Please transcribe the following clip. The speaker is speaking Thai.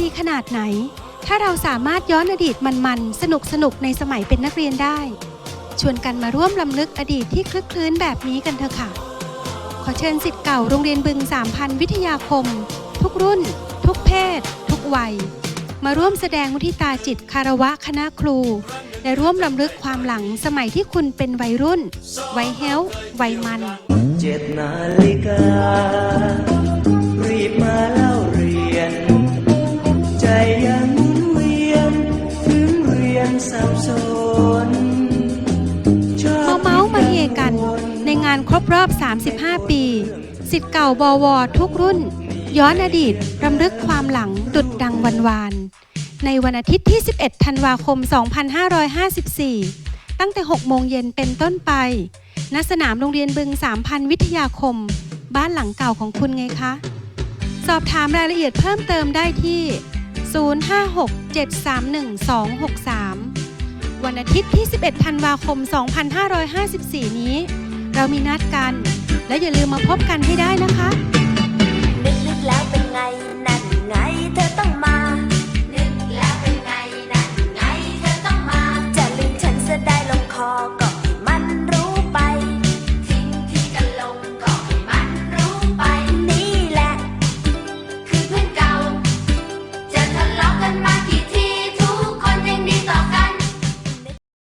ดีขนาดไหน ถ้าเราสามารถย้อนอดีตมันๆ สนุกสนุกในสมัยเป็นนักเรียนได้ ชวนกันมาร่วมลำลึกอดีตที่คลึกคลื้นแบบนี้กันเถอะค่ะ ขอเชิญสิทธิ์เก่าโรงเรียนบึงสามพันวิทยาคม ทุกรุ่น ทุกเพศ ทุกวัย มาร่วมแสดงมุทิตาจิตคารวะคณะครู และร่วมลำลึกความหลังสมัยที่คุณเป็นวัยรุ่น วัยเฮลวัยมันเจ็ดนาฬิกา งานครบรอบ 35 ปีสิทธิ์เก่าบวทุกรุ่น ย้อนอดีตรำลึกความหลังดุดดังวันวาน ในวันอาทิตย์ที่ 11 ธันวาคม 2554 ตั้งแต่ 6 โมงเย็นเป็นต้นไป ณ สนามโรงเรียนบึง 3,000 วิทยาคม บ้านหลังเก่าของคุณไงคะ สอบถามรายละเอียดเพิ่มเติมได้ที่ 056-731-263 วันอาทิตย์ที่ 11 ธันวาคม 2554 นี้ เรามีนัดกัน และอย่าลืมมาพบกันให้ได้นะคะ